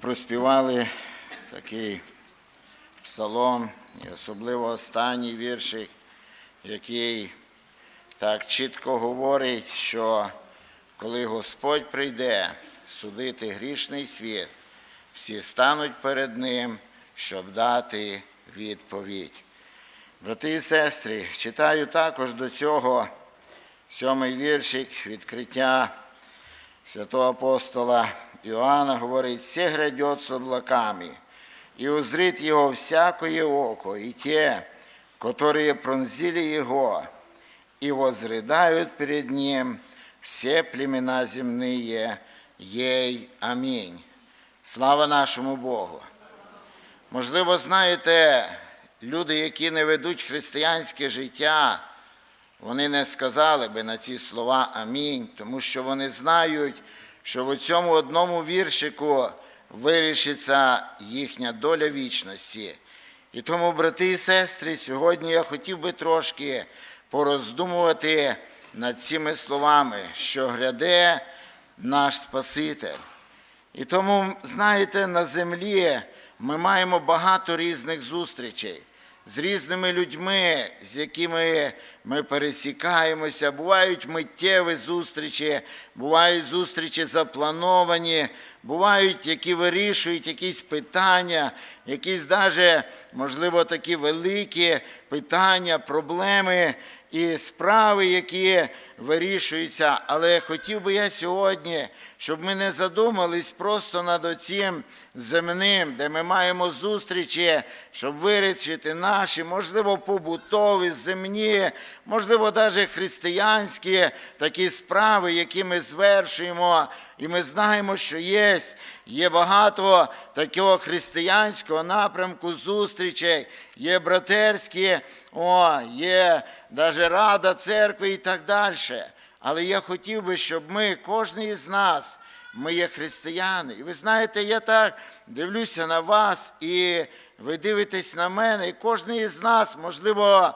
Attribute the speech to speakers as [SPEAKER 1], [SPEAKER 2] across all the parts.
[SPEAKER 1] проспівали такий псалом, і особливо останній віршик, який так чітко говорить, що коли Господь прийде судити грішний світ, всі стануть перед Ним, щоб дати відповідь. Брати і сестри, читаю також до цього сьомий віршик відкриття святого апостола Иоанна говорит, «Все грядет с облаками, и узрит его всякое око, и те, которые пронзили его, и возрыдают перед ним все племена земные, ей аминь». Слава нашому Богу! Можливо, знаєте, люди, які не ведуть християнське життя, вони не сказали би на ці слова Амінь, тому що вони знають, що в цьому одному віршику вирішиться їхня доля вічності. І тому, брати і сестри, сьогодні я хотів би трошки пороздумувати над цими словами, що гряде наш Спаситель. І тому, знаєте, на землі ми маємо багато різних зустрічей з різними людьми, з якими ми пересікаємося. Бувають миттєві зустрічі, бувають зустрічі заплановані, бувають, які вирішують якісь питання, якісь навіть, можливо, такі великі питання, проблеми і справи, які вирішуються. Але хотів би я сьогодні, щоб ми не задумались просто над оцім земним, де ми маємо зустрічі, щоб вирішити наші, можливо, побутові, земні, можливо, навіть християнські такі справи, які ми звершуємо. І ми знаємо, що є, є багато такого християнського напрямку зустрічей, є братерські, о, є навіть рада церкви і так далі. Але я хотів би, щоб ми, кожен із нас, ми є християни. І ви знаєте, я так дивлюся на вас, і ви дивитесь на мене, і кожен із нас, можливо,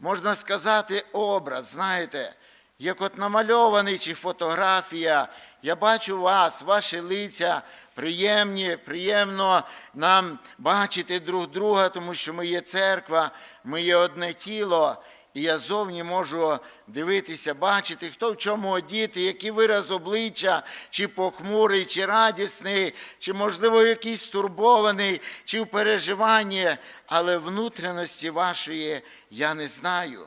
[SPEAKER 1] можна сказати, образ, знаєте, як от намальований чи фотографія. Я бачу вас, ваші лиця приємні, приємно нам бачити друг друга, тому що ми є церква, ми є одне тіло. І я зовні можу дивитися, бачити, хто в чому одіти, який вираз обличчя, чи похмурий, чи радісний, чи, можливо, якийсь стурбований, чи в переживанні, але внутрішності вашої я не знаю.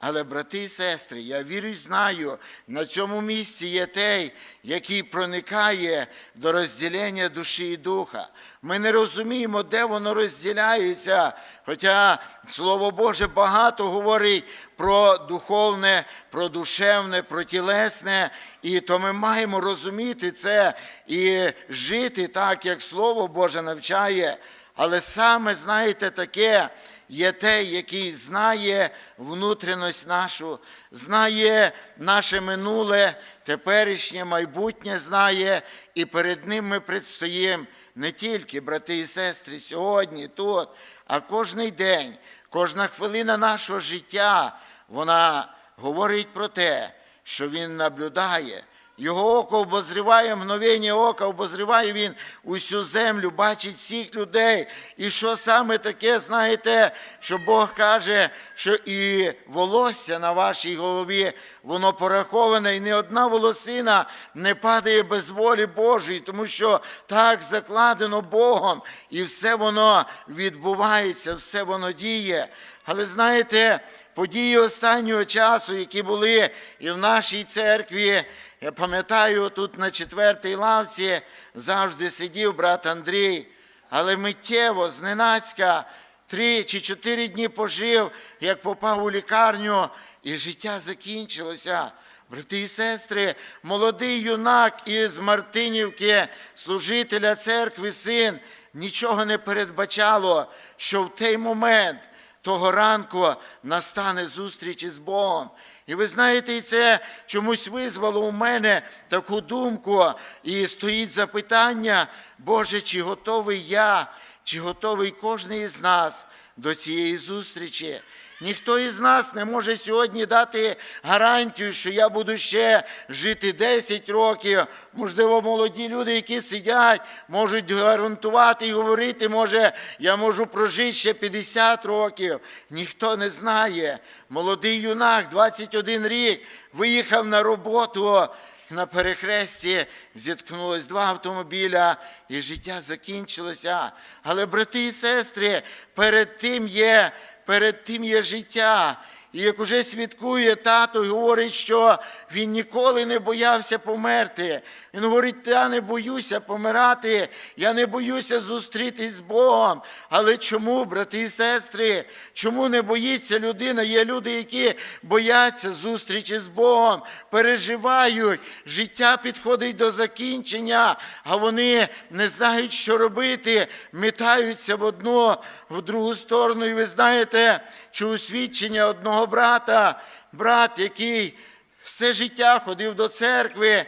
[SPEAKER 1] Але, брати і сестри, я вірю і знаю, на цьому місці є той, який проникає до розділення душі і духа. Ми не розуміємо, де воно розділяється, хоча Слово Боже багато говорить про духовне, про душевне, про тілесне, і то ми маємо розуміти це і жити так, як Слово Боже навчає. Але саме, знаєте, таке є те, який знає внутрішність нашу, знає наше минуле, теперішнє, майбутнє знає, і перед ним ми предстоїмо не тільки, брати і сестри, сьогодні, тут, а кожний день, кожна хвилина нашого життя, вона говорить про те, що він наблюдає. Його око обозріває, мгновення ока, обозріває він усю землю, бачить всіх людей. І що саме таке, знаєте, що Бог каже, що і волосся на вашій голові, воно пораховане, і ні одна волосина не падає без волі Божої, тому що так закладено Богом, і все воно відбувається, все воно діє. Але знаєте, події останнього часу, які були і в нашій церкві, я пам'ятаю, тут на четвертій лавці завжди сидів брат Андрій, але миттєво, зненацька, три чи чотири дні пожив, як попав у лікарню, і життя закінчилося. Брати і сестри, молодий юнак із Мартинівки, служителя церкви, син, нічого не передбачало, що в той момент того ранку настане зустріч із Богом. І ви знаєте, і це чомусь визвало у мене таку думку, і стоїть запитання, Боже, чи готовий я, чи готовий кожен із нас до цієї зустрічі? Ніхто із нас не може сьогодні дати гарантію, що я буду ще жити 10 років. Можливо, молоді люди, які сидять, можуть гарантувати і говорити, може, я можу прожити ще 50 років. Ніхто не знає. Молодий юнак, 21 рік, виїхав на роботу. На перехресті зіткнулось два автомобіля, і життя закінчилося. Але, брати і сестри, перед тим є, перед тим є життя. І як уже свідкує тато, говорить, що він ніколи не боявся померти. Він говорить, я не боюся помирати, я не боюся зустрітись з Богом. Але чому, брати і сестри, чому не боїться людина? Є люди, які бояться зустрічі з Богом, переживають, життя підходить до закінчення, а вони не знають, що робити, метаються в одну, в другу сторону. І ви знаєте, чув свідчення одного брата, брат, який все життя ходив до церкви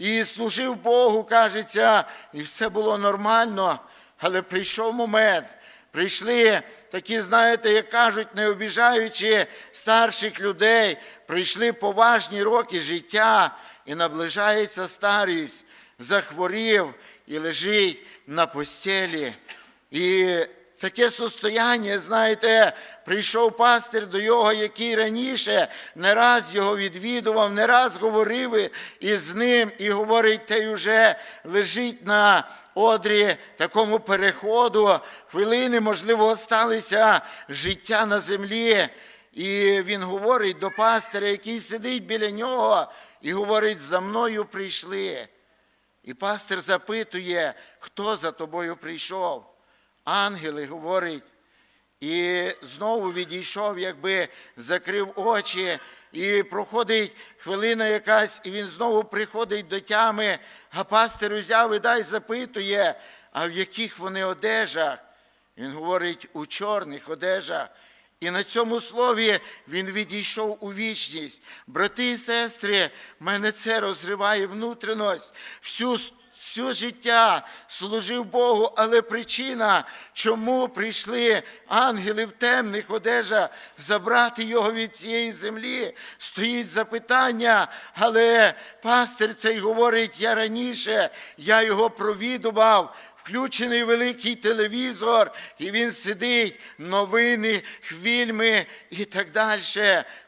[SPEAKER 1] і служив Богу, кажеться, і все було нормально. Але прийшов момент, прийшли такі, знаєте, як кажуть, не обіжаючи старших людей, прийшли поважні роки життя і наближається старість, захворів і лежить на постелі. І таке состояння, знаєте, прийшов пастир до його, який раніше не раз його відвідував, не раз говорив із ним і говорить, той уже лежить на одрі такому переходу. Хвилини, можливо, осталися життя на землі. І він говорить до пастиря, який сидить біля нього, і говорить, за мною прийшли. І пастир запитує, хто за тобою прийшов. Ангели говорить, і знову відійшов, якби закрив очі, і проходить хвилина якась, і він знову приходить до тями, а пастир узяв і дай запитує, а в яких вони одежах? Він говорить у чорних одежах. І на цьому слові він відійшов у вічність. Брати і сестри, мене це розриває внутрішність. Всю Всю життя служив Богу, але причина, чому прийшли ангели в темних одежах забрати його від цієї землі, стоїть запитання, але пастир цей говорить, я раніше, я його провідував, включений великий телевізор, і він сидить, новини, фільми і так далі.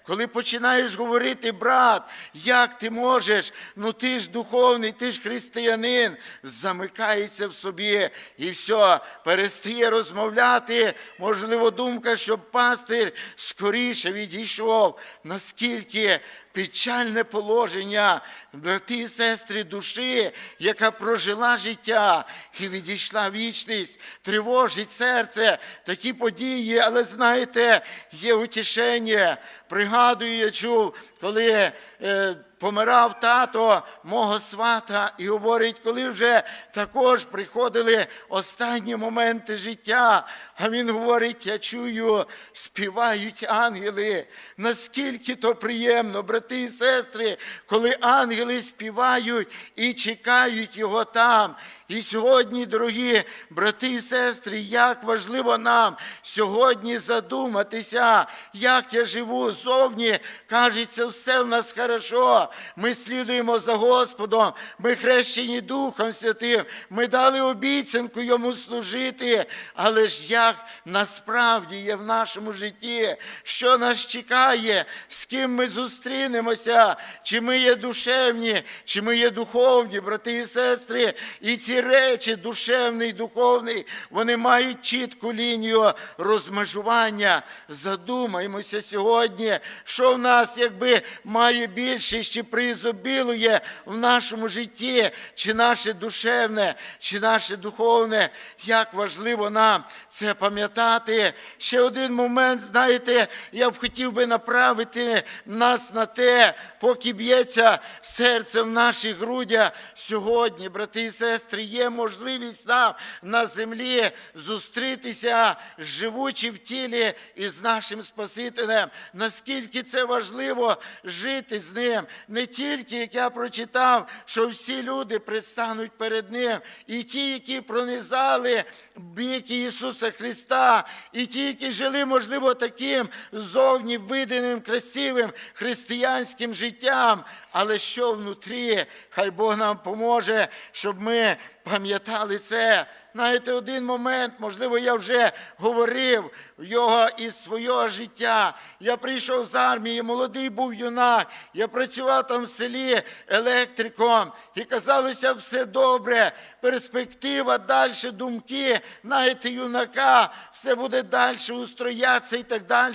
[SPEAKER 1] Коли починаєш говорити, брат, як ти можеш, ну ти ж духовний, ти ж християнин, замикається в собі. І все, перестає розмовляти. Можливо, думка, щоб пастир скоріше відійшов, наскільки печальне положення брати і сестри душі, яка прожила життя і відійшла вічність, тривожить серце, такі події, але знаєте, є утішення. Пригадую, я чув, коли е, помирав тато мого свата, і говорить, коли вже також приходили останні моменти життя. А він говорить: я чую, співають ангели. Наскільки то приємно, брати і сестри, коли ангели співають і чекають його там. І сьогодні, дорогі брати і сестри, як важливо нам сьогодні задуматися, як я живу зовні, кажеться, все в нас хорошо. Ми слідуємо за Господом, ми хрещені Духом Святим, ми дали обіцянку йому служити. Але ж як насправді є в нашому житті, що нас чекає, з ким ми зустрінемося, чи ми є душевні, чи ми є духовні, брати і сестри, і ці речі, душевний духовний, вони мають чітку лінію розмежування. Задумаємося сьогодні, що в нас якби має більше, чи приізобілує в нашому житті, чи наше душевне, чи наше духовне. Як важливо нам це пам'ятати. Ще один момент, знаєте, я б хотів би направити нас на те, поки б'ється серце в наших грудях сьогодні, брати і сестри, є можливість нам на землі зустрітися живучи в тілі із нашим Спасителем. Наскільки це важливо жити з ним, не тільки як я прочитав, що всі люди предстануть перед Ним, і ті, які пронизали бік Ісуса Христа, і ті, які жили, можливо, таким зовні виданим, красивим християнським життям, але що внутрі, хай Бог нам поможе, щоб ми пам'ятали це. Знаєте, один момент, можливо, я вже говорив його із свого життя. Я прийшов з армії, молодий був юнак. Я працював там в селі електриком, і казалося, все добре, перспектива, далі думки, знаєте, юнака, все буде далі устроятися і так далі.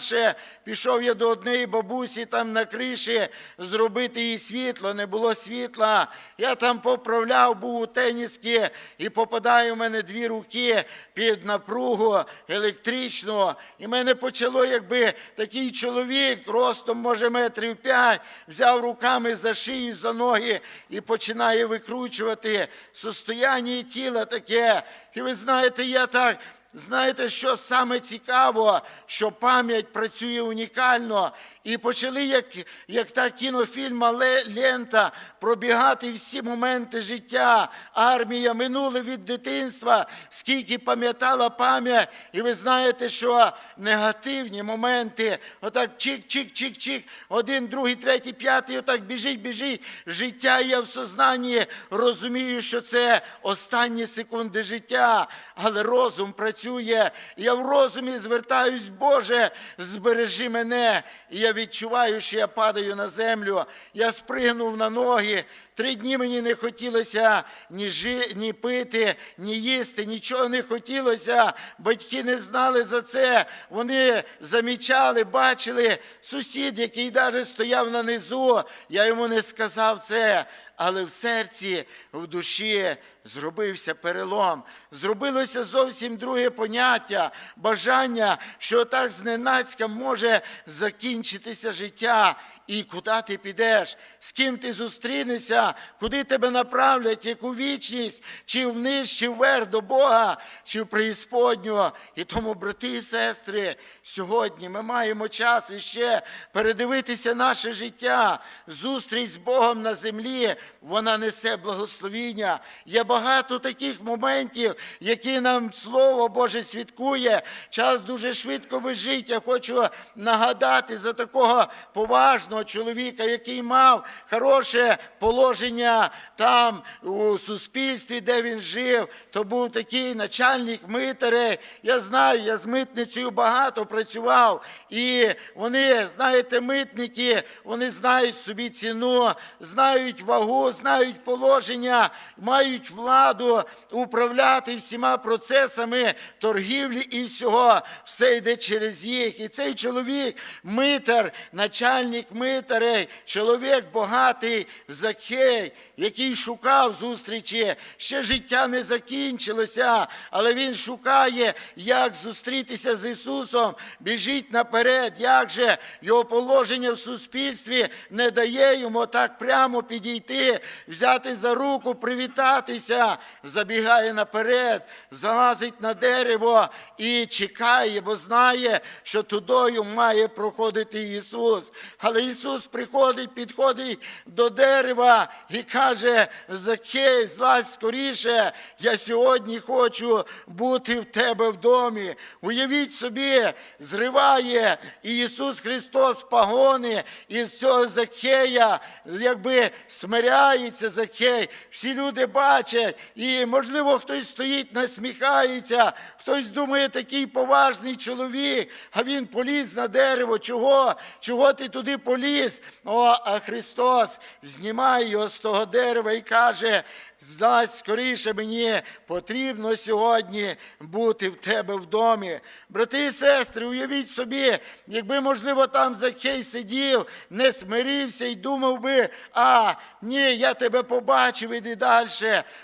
[SPEAKER 1] Пішов я до однієї бабусі там на криші зробити їй світло, не було світла. Я там поправляв, був у теніскі, і попадає в мене дві руки під напругу електричну. І мене почало, якби такий чоловік, ростом, може, метрів п'ять, взяв руками за шию, за ноги і починає викручувати состояння тіла таке. І ви знаєте, я так. Знаєте, що саме цікаво, що пам'ять працює унікально. І почали, як, як та кінофільма лента, пробігати всі моменти життя. Армія минуле від дитинства, скільки пам'ятала пам'ять. І ви знаєте, що негативні моменти, отак чик-чик-чик-чик, один, другий, третій, п'ятий, отак біжить, біжить. Життя я в сознанні розумію, що це останні секунди життя, але розум працює. Я в розумі звертаюсь, Боже, збережи мене. І я відчуваю, що я падаю на землю. Я спригнув на ноги. Три дні мені не хотілося ні, жи, ні пити, ні їсти, нічого не хотілося. Батьки не знали за це. Вони замічали, бачили сусід, який навіть стояв на низу. Я йому не сказав це. Але в серці, в душі зробився перелом. Зробилося зовсім друге поняття, бажання, що так зненацька може закінчитися життя. І куди ти підеш, з ким ти зустрінешся, куди тебе направлять, яку вічність, чи вниз, чи вверх до Бога, чи в преісподню. І тому, брати і сестри, сьогодні ми маємо час іще передивитися наше життя. Зустріч з Богом на землі, вона несе благословіння. Є багато таких моментів, які нам Слово Боже свідкує. Час дуже швидко вижить. Я хочу нагадати за такого поважного чоловіка, який мав хороше положення там у суспільстві, де він жив. То був такий начальник митарей. Я знаю, я з митницею багато працював. І вони, знаєте, митники, вони знають собі ціну, знають вагу, знають положення, мають владу управляти всіма процесами торгівлі і всього. Все йде через їх. І цей чоловік, митар, начальник митарей, чоловік багатий, Закхей, який шукав зустрічі, ще життя не закінчилося, але він шукає, як зустрітися з Ісусом, біжить наперед, як же його положення в суспільстві не дає йому так прямо підійти, взяти за руку, привітатися, забігає наперед, залазить на дерево і чекає, бо знає, що тудою має проходити Ісус. Але Ісус приходить, підходить до дерева і каже: Закей, злазь скоріше, я сьогодні хочу бути в тебе в домі. Уявіть собі, зриває Ісус Христос пагони із цього Закея, якби смиряється Закей. Всі люди бачать, і, можливо, хтось стоїть, насміхається, хтось думає, такий поважний чоловік, а він поліз на дерево. Чого? Чого ти туди поліз? О, а Христос знімає його з того дерева і каже: Зась скоріше мені потрібно сьогодні бути в тебе в домі. Брати і сестри, уявіть собі, якби, можливо, там Захей сидів, не смирився і думав би, а ні, я тебе побачив, іди далі.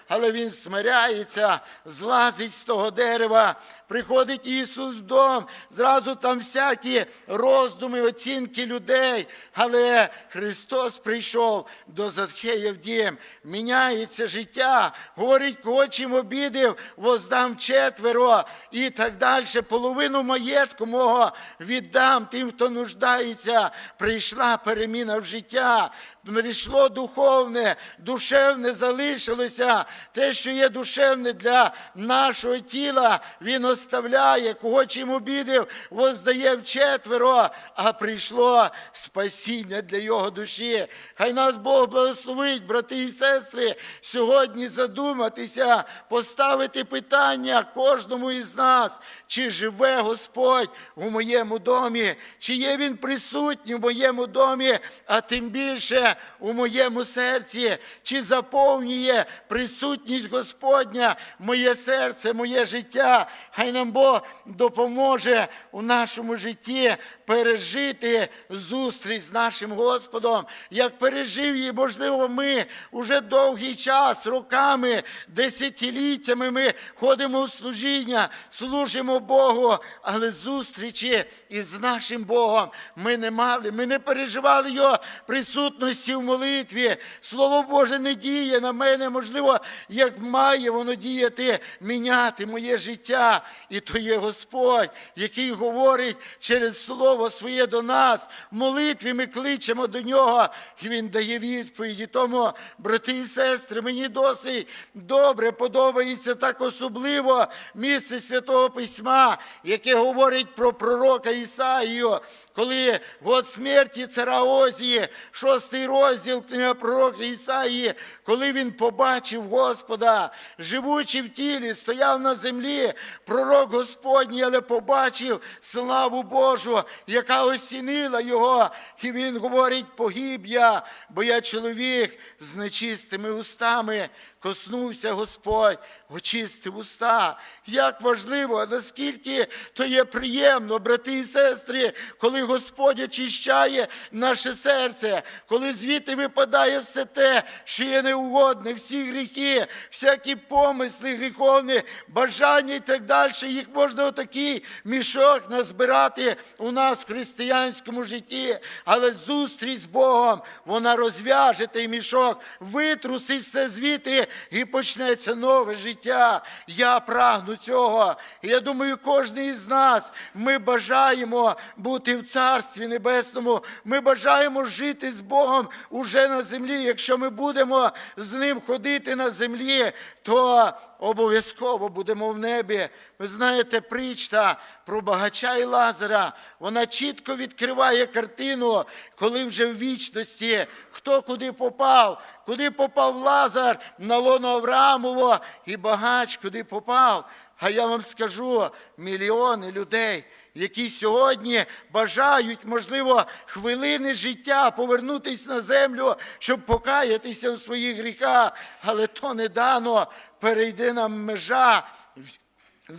[SPEAKER 1] Але він смиряється, злазить з того дерева, приходить Ісус в дом, зразу там всякі роздуми, оцінки людей. Але Христос прийшов до Захея в дім, міняється життя життя. Говорить, кого чим обідив, воздам четверо і так далі. Половину маєтку мого віддам тим, хто нуждається. Прийшла переміна в життя. Прийшло духовне, душевне залишилося. Те, що є душевне для нашого тіла, він оставляє, кого чим обідив, воздає вчетверо, а прийшло спасіння для його душі. Хай нас Бог благословить, брати і сестри, сьогодні задуматися, поставити питання кожному із нас, чи живе Господь у моєму домі, чи є Він присутній в моєму домі, а тим більше у моєму серці, чи заповнює присутність Господня моє серце, моє життя. Хай нам Бог допоможе у нашому житті пережити зустріч з нашим Господом, як пережив її, можливо, ми уже довгий час, роками, десятиліттями ми ходимо в служіння, служимо Богу, але зустрічі із нашим Богом ми не мали, ми не переживали Його присутності в молитві. Слово Боже не діє на мене, можливо, як має воно діяти, міняти моє життя. І то є Господь, який говорить через Слово своє до нас. В молитві ми кличемо до нього, і Він дає відповіді. Тому, брати і сестри, мені досить добре подобається так особливо місце Святого Письма, яке говорить про пророка Ісаїю, коли год смерті цара Озії, шостий розділ пророка Ісаї, коли він побачив Господа, живучи в тілі, стояв на землі, пророк Господній, але побачив славу Божу, яка осінила його. І він говорить: погиб я, бо я чоловік з нечистими устами. Коснувся Господь, очистив уста. Як важливо, наскільки то є приємно, брати і сестри, коли Господь очищає наше серце, коли звідти випадає все те, що є неугодне, всі гріхи, всякі помисли гріховні, бажання і так далі. Їх можна отакий мішок назбирати у нас в християнському житті. Але зустріч з Богом, вона розв'яже той мішок, витрусить все звідти і почнеться нове життя. Я прагну цього. Я думаю, кожен із нас ми бажаємо бути в Царстві Небесному. Ми бажаємо жити з Богом уже на землі. Якщо ми будемо з ним ходити на землі, то обов'язково будемо в небі. Ви знаєте, притча про багача і Лазара, вона чітко відкриває картину, коли вже в вічності хто куди попав, куди попав Лазар? На лоно Авраамово і багач куди попав. А я вам скажу, мільйони людей, які сьогодні бажають, можливо, хвилини життя повернутися на землю, щоб покаятися у своїх гріхах, але то не дано, перейде нам межа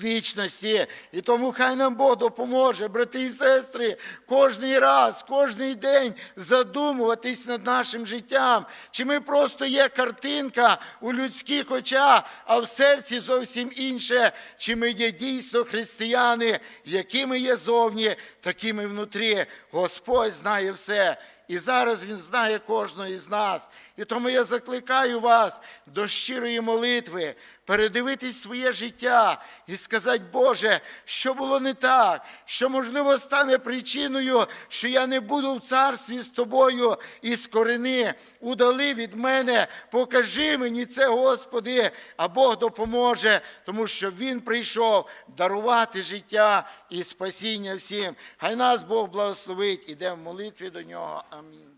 [SPEAKER 1] вічності. І тому хай нам Бог допоможе, брати і сестри, кожний раз, кожний день задумуватись над нашим життям. Чи ми просто є картинка у людських очах, а в серці зовсім інше, чи ми є дійсно християни, якими є зовні, такими внутрі. Господь знає все. І зараз Він знає кожного із нас. І тому я закликаю вас до щирої молитви, передивитись своє життя і сказати, Боже, що було не так, що, можливо, стане причиною, що я не буду в царстві з тобою і з корени. Удали від мене, покажи мені це, Господи, а Бог допоможе, тому що Він прийшов дарувати життя і спасіння всім. Хай нас Бог благословить. Ідемо в молитві до нього. Амінь.